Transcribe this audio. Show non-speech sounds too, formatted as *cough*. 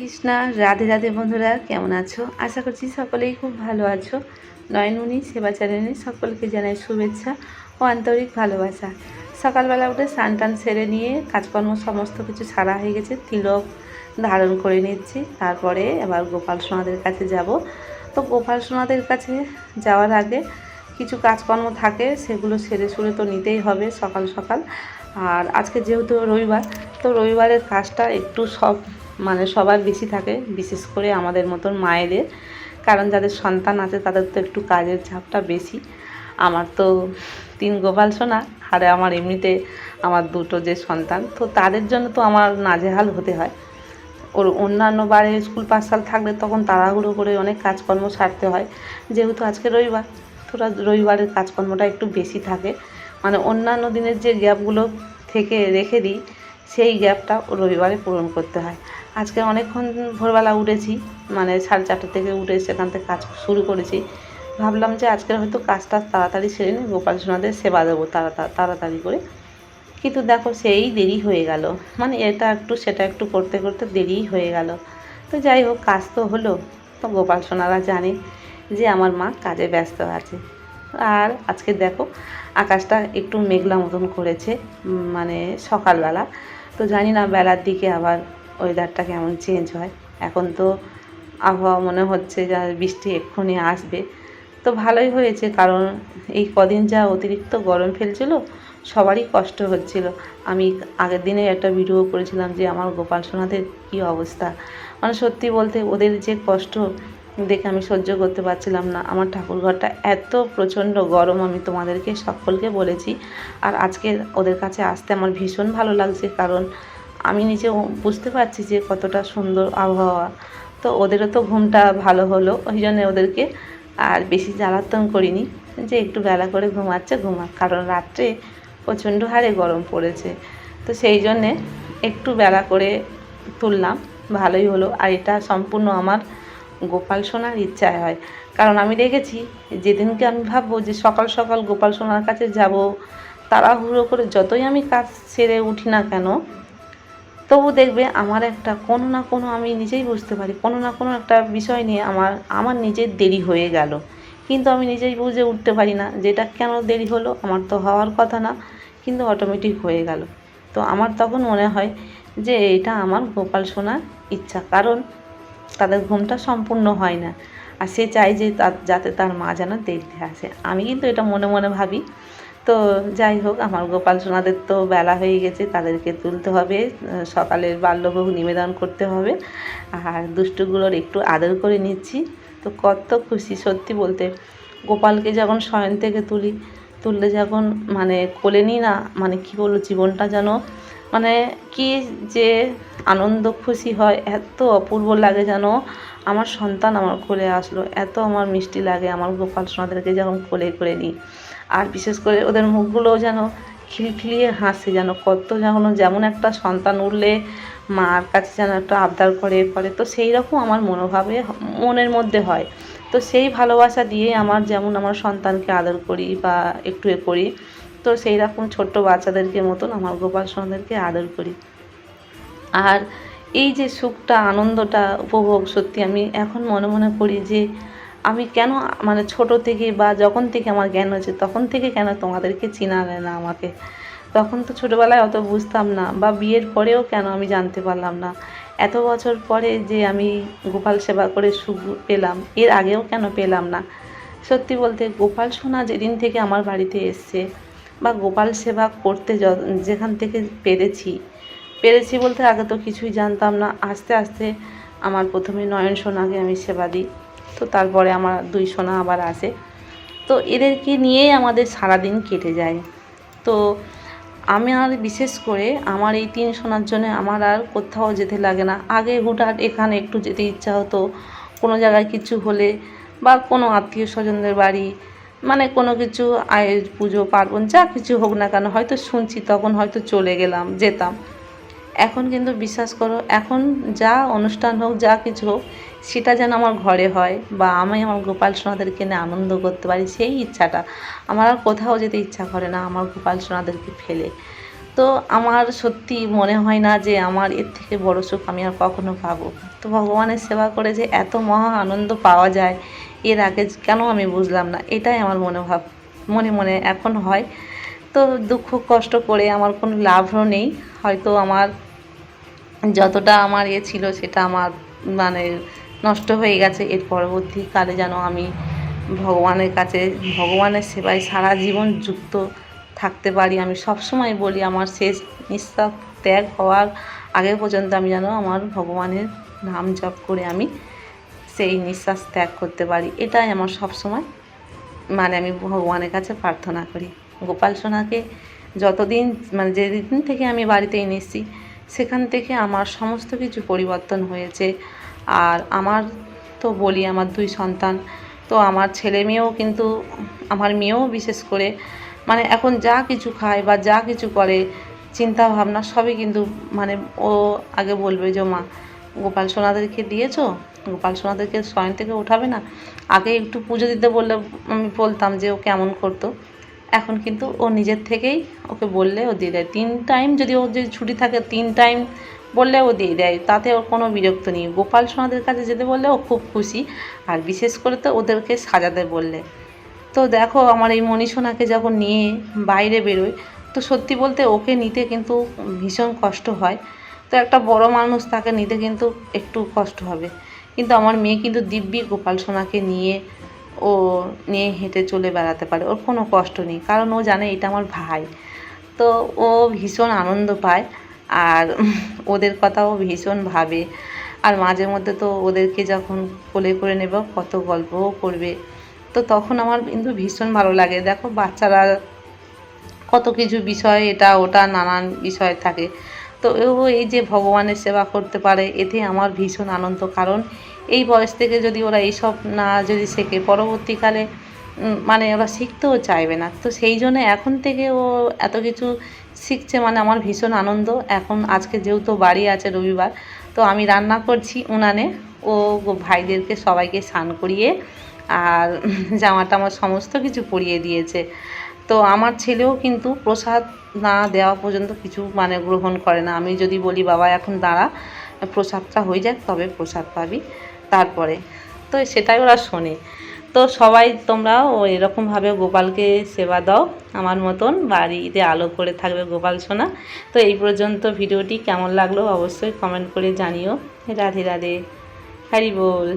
কৃষ্ণা, রাধে রাধে বন্ধুরা, কেমন আছো? আশা করছি সকলেই খুব ভালো আছো। নয়নুনি সেবা চ্যানেলে সকলকে জানাই শুভেচ্ছা ও আন্তরিক ভালোবাসা। সকালবেলা উঠে স্নান টান সেরে নিয়ে কাজকর্ম সমস্ত কিছু সারা হয়ে গেছে, তিলক ধারণ করে নিচ্ছি। তারপরে এবার গোপাল সোনাদের কাছে যাব। তো গোপাল সোনাদের কাছে যাওয়ার আগে কিছু কাজকর্ম থাকে, সেগুলো সেরে সুরে তো নিতেই হবে সকাল সকাল। আর আজকে যেহেতু রবিবার, তো রবিবারের কাজটা একটু সব মানে সবার বেশি থাকে, বিশেষ করে আমাদের মতন মায়েদের। কারণ যাদের সন্তান আছে, তাদের তো একটু কাজের চাপটা বেশি। আমার তো তিন গোপাল সোনা, আর আমার এমনিতে আমার দুটো যে সন্তান। তো তাদের জন্য তো আমার নাজেহাল হতে হয়। ওর অন্যান্য বারে স্কুল পাঠশাল থাকলে তখন তাড়াহুড়ো করে অনেক কাজকর্ম সারতে হয়। যেহেতু আজকে রবিবার, তোরা রবিবারের কাজকর্মটা একটু বেশি থাকে। মানে অন্যান্য দিনের যে গ্যাপগুলো থেকে রেখে দিই সেই গ্যাপটা রবিবারে পূরণ করতে হয়। আজকে অনেকক্ষণ ভোরবেলা উঠেছি মানে সাড়ে চারটে থেকে উঠে সেখান থেকে কাজ শুরু করেছি। ভাবলাম যে আজকে হয়তো কাজটা তাড়াতাড়ি সেরে নিই, গোপাল সোনাদের সেবা দেবো তাড়া তাড়াতাড়ি করে। কিন্তু দেখো সেই দেরি হয়ে গেল। মানে এটা একটু সেটা একটু করতে করতে দেরি হয়ে গেল। তো যাই হোক, কাজ তো হলো। তো গোপাল সোনারা জানে যে আমার মা কাজে ব্যস্ত আছে। আর আজকে দেখো, আকাশটা একটু মেঘলা মতন করেছে মানে সকালবেলা। তো জানি না বেলার দিকে আবার ওয়েদারটা কেমন চেঞ্জ হয়। এখন তো আবহাওয়া মনে হচ্ছে যে বৃষ্টি এক্ষুনি আসবে। তো ভালোই হয়েছে কারণ এই কদিন যা অতিরিক্ত গরম ফেলছিল, সবারই কষ্ট হচ্ছিল। আমি আগের দিনে একটা ভিডিও করেছিলাম যে, আমার গোপাল সোনাদের কী অবস্থা? মানে সত্যি বলতে ওদের যে কষ্ট দেখে আমি সহ্য করতে পারছিলাম না। আমার ঠাকুরঘরটা এত প্রচণ্ড গরম আমি তোমাদেরকে সকলকে বলেছি। আর আজকে ওদের কাছে আসতে আমার ভীষণ ভালো লাগছে কারণ আমি নিজে বুঝতে পারছি যে কতটা সুন্দর আবহাওয়া। তো ওদেরও তো ঘুমটা ভালো হলো, ওই জন্য ওদেরকে আর বেশি জ্বালাতন করিনি। যে একটু বেলা করে ঘুমাচ্ছে, ঘুমাক। কারণ রাত্রে প্রচণ্ড হারে গরম পড়েছে। তো সেই জন্যে একটু বেলা করে তুললাম, ভালোই হলো। আর এটা সম্পূর্ণ আমার গোপাল সোনার ইচ্ছায় হয়। কারণ আমি দেখেছি, যেদিনকে আমি ভাববো যে সকাল সকাল গোপাল সোনার কাছে যাব, তাড়াহুড়ো করে যতই আমি কাজ সেরে উঠি না কেন, তবু দেখবে আমার একটা কোনো না কোনো আমি নিজেই বুঝতে পারি, কোনো না কোনো একটা বিষয় নিয়ে আমার আমার নিজের দেরি হয়ে গেল। কিন্তু আমি নিজেই বুঝে উঠতে পারি না যেটা কেন দেরি হলো, আমার তো হওয়ার কথা না, কিন্তু অটোমেটিক হয়ে গেল। তো আমার তখন মনে হয় যে এটা আমার গোপাল শোনার ইচ্ছা। কারণ তাদের ঘুমটা সম্পূর্ণ হয় না। আর সে চায় যে যাতে তার মা যেন দেখতে আসে। আমি কিন্তু এটা মনে মনে ভাবি। তো যাই হোক, আমার গোপাল সোনাদের তো বেলা হয়ে গেছে, তাদেরকে তুলতে হবে। সকালের বাল্যভোগ নিবেদন করতে হবে। আর দুষ্টুগুলোর একটু আদর করে নিচ্ছি। তো কত খুশি, সত্যি বলতে। গোপালকে যখন শয়ন থেকে তুলি, তুললে যখন মানে কোলে নিই না মানে কী বলব, জীবনটা যেন মানে কি যে আনন্দ খুশি হয়, এত অপূর্ব লাগে যেন। আমার সন্তান আমার কোলে আসলো, এত আমার মিষ্টি লাগে আমার গোপাল সোনাদেরকে যখন কোলে করে নিই। আর বিশেষ করে ওদের মুখগুলোও যেন খিলখিলিয়ে হাসে যেন, কত যেন, যেমন একটা সন্তান উঠলে মার কাছে যেন একটা আবদার করে করে। তো সেই রকম আমার মনোভাবে, মনের মধ্যে হয়। তো সেই ভালোবাসা দিয়ে আমার যেমন আমার সন্তানকে আদর করি বা একটু এ করি তো সেই রকম ছোট্ট বাচ্চাদেরকে মতন, আমার গোপাল সোনাদেরকে আদর করি। আর এই যে সুখটা, আনন্দটা উপভোগ সত্যি আমি এখন মনে মনে করি যে আমি কেন মানে ছোট থেকে বা যখন থেকে আমার জ্ঞান হয়েছে তখন থেকে কেন তোমাদেরকে চিনালে না আমাকে? তখন তো ছোটোবেলায় অত বুঝতাম না বা বিয়ের পরেও কেন আমি জানতে পারলাম না। এত বছর পরে যে আমি গোপাল সেবা করে সুখ পেলাম, এর আগেও কেন পেলাম না? সত্যি বলতে গোপাল সোনা যেদিন থেকে আমার বাড়িতে এসছে বা গোপাল সেবা করতে যেখান থেকে পেরেছি। পেরেছি বলতে আগে তো কিছুই জানতাম না। আস্তে আস্তে আমার প্রথমে নয়ন সোনাকে আমি সেবা দিই। তো তারপরে আমার দুই সোনা আবার আসে। তো এদেরকে নিয়েই আমাদের সারাদিন কেটে যায়। তো আমি আর বিশেষ করে আমার এই তিন সোনার জন্য আমার আর কোথাও যেতে লাগে না। আগে হুটহাট এখানে একটু যেতে ইচ্ছা হতো। কোনো জায়গায় কিছু হলে বা কোনো আত্মীয় স্বজনদের বাড়ি মানে কোনো কিছু আয়ের পুজো, পার্বণ, যা কিছু হোক না কেন, হয়তো শুনছি তখন হয়তো চলে গেলাম, যেতাম। এখন কিন্তু বিশ্বাস করো, এখন যা অনুষ্ঠান হোক, যা কিছু হোক, সেটা যেন আমার ঘরে হয় বা আমি আমার গোপাল সোনাদেরকে নিয়ে আনন্দ করতে পারি, সেই ইচ্ছাটা। আমার আর কোথাও যেতে ইচ্ছা করে না আমার গোপাল সোনাদেরকে ফেলে। তো আমার সত্যি মনে হয় না যে আমার এর থেকে বড় সুখ আমি আর কখনো পাবো। তো ভগবানের সেবা করে যে এত মহা আনন্দ পাওয়া যায় এর আগে কেন আমি বুঝলাম না? এটাই আমার মনোভাব মনে মনে এখন হয়। তো দুঃখ, কষ্ট করে আমার কোনো লাভও নেই। হয়তো আমার যতটা আমার ইয়ে ছিল সেটা আমার মানে নষ্ট হয়ে গেছে। এর পরবর্তীকালে যেন আমি ভগবানের কাছে, ভগবানের সেবায় সারা জীবন যুক্ত থাকতে পারি। আমি সবসময় বলি, আমার শেষ নিঃশ্বাস ত্যাগ হওয়ার আগে পর্যন্ত আমি যেন আমার ভগবানের নাম জপ করে আমি সেই নিঃশ্বাস ত্যাগ করতে পারি। এটাই আমার সবসময়। মানে আমি ভগবানের কাছে প্রার্থনা করি। গোপাল সোনাকে যতদিন মানে যেদিন থেকে আমি বাড়িতে এনেছি সেখান থেকে আমার সমস্ত কিছু পরিবর্তন হয়েছে। আর আমার তো বলি, আমার দুই সন্তান, তো আমার ছেলে মেয়েও কিন্তু, আমার মেয়েও বিশেষ করে মানে এখন যা কিছু খায় বা যা কিছু করে চিন্তা ভাবনা সবই কিন্তু মানে ও আগে বলবে যে, মা, গোপাল সোনাদেরকে দিয়েছ? গোপাল সোনাদেরকে শয়ন থেকে উঠাবে না? আগে একটু পুজো দিতে বললে আমি বলতাম যে ও কেমন করতো। এখন কিন্তু ও নিজের থেকেই ওকে বললে ও দিয়ে দেয়। তিন টাইম যদি ওর যদি ছুটি থাকে, তিন টাইম বললে ও দিয়ে দেয়। তাতে ওর কোনো বিরক্ত নেই। গোপাল সোনাদের কাছে যেতে বললে ও খুব খুশি। আর বিশেষ করে তো ওদেরকে সাজাতে বললে। তো দেখো আমার এই মনীষোনাকে যখন নিয়ে বাইরে বেরোয়, তো সত্যি বলতে ওকে নিতে কিন্তু ভীষণ কষ্ট হয়। তো একটা বড় মানুষ তাকে নিতে কিন্তু একটু কষ্ট হবে। কিন্তু আমার মেয়ে কিন্তু দিব্যি গোপাল সোনাকে নিয়ে ও নিয়ে হেঁটে চলে বেড়াতে পারে। ওর কোনো কষ্ট নেই, কারণ ও জানে এটা আমার ভাই। তো ও ভীষণ আনন্দ পায় আর *laughs* ওদের কথাও ভীষণ ভাবে। আর মাঝে মধ্যে তো ওদেরকে যখন কোলে করে নেব, কত গল্পও করবে। তো তখন আমার কিন্তু ভীষণ ভালো লাগে। দেখো, বাচ্চারা কত কিছু বিষয়, এটা ওটা নানান বিষয় থাকে। তো ও এই যে ভগবানের সেবা করতে পারে, এতে আমার ভীষণ আনন্দ। কারণ এই বয়স থেকে যদি ওরা এইসব না যদি শেখে, পরবর্তীকালে মানে ওরা শিখতেও চাইবে না। তো সেই জন্য এখন থেকে ও এত কিছু শিখছে মানে আমার ভীষণ আনন্দ। এখন আজকে যেহেতু বাড়ি আছে রবিবার, তো আমি রান্না করছি উনানে। ও ভাইদেরকে সবাইকে স্নান করিয়ে আর জামা টামা সমস্ত কিছু পরিয়ে দিয়েছে। তো আমার ছেলেও কিন্তু প্রসাদ না দেওয়া পর্যন্ত কিছু মানে গ্রহণ করে না। আমি যদি বলি, বাবা, এখন দাঁড়া, প্রসাদটা হয়ে যাক, তবে প্রসাদ পাবি। তারপরে তো সেটাই ওরা শোনে। তো সবাই তোমরাও এরকমভাবে গোপালকে সেবা দাও। আমার মতন বাড়িতে আলো করে থাকবে গোপাল সোনা। তো এই পর্যন্ত ভিডিওটি কেমন লাগল অবশ্যই কমেন্ট করে জানিও। রাধে রাধে। হরি বল।